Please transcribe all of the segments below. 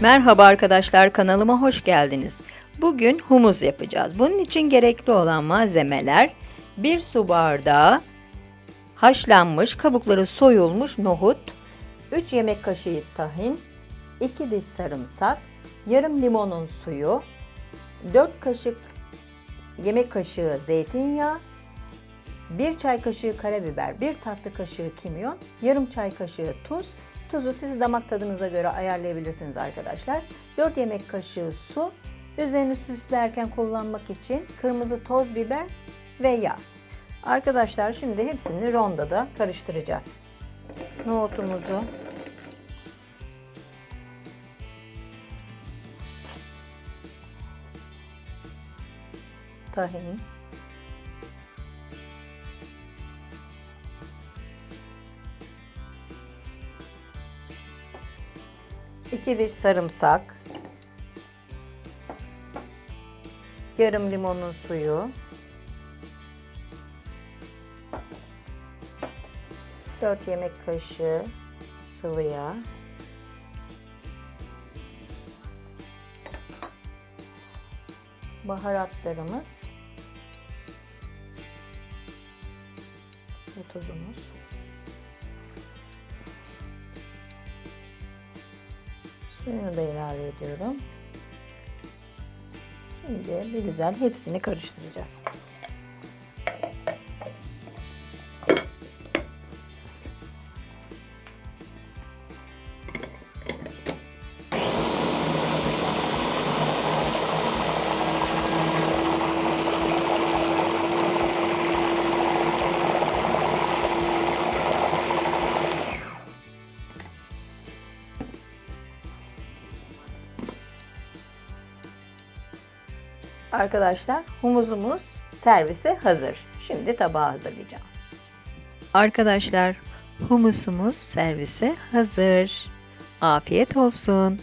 Merhaba arkadaşlar kanalıma hoş geldiniz. Bugün humus yapacağız. Bunun için gerekli olan malzemeler 1 su bardağı haşlanmış kabukları soyulmuş nohut, 3 yemek kaşığı tahin, 2 diş sarımsak, yarım limonun suyu, 4 kaşık yemek kaşığı zeytinyağı, 1 çay kaşığı karabiber, 1 tatlı kaşığı kimyon, yarım çay kaşığı tuz. Tuzu siz damak tadınıza göre ayarlayabilirsiniz arkadaşlar. 4 yemek kaşığı su. Üzerini süslerken kullanmak için kırmızı toz biber ve yağ. Arkadaşlar şimdi hepsini rondoda karıştıracağız. Nohutumuzu tahin iki diş sarımsak, yarım limonun suyu, 4 yemek kaşığı sıvı yağ, baharatlarımız. Ve tuzumuz. Suyunu da ilave ediyorum. Şimdi bir güzel hepsini karıştıracağız. Arkadaşlar humusumuz servise hazır. Şimdi tabağa hazırlayacağım. Arkadaşlar humusumuz servise hazır. Afiyet olsun.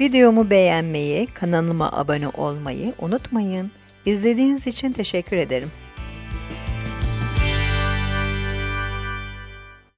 Videomu beğenmeyi, kanalıma abone olmayı unutmayın. İzlediğiniz için teşekkür ederim.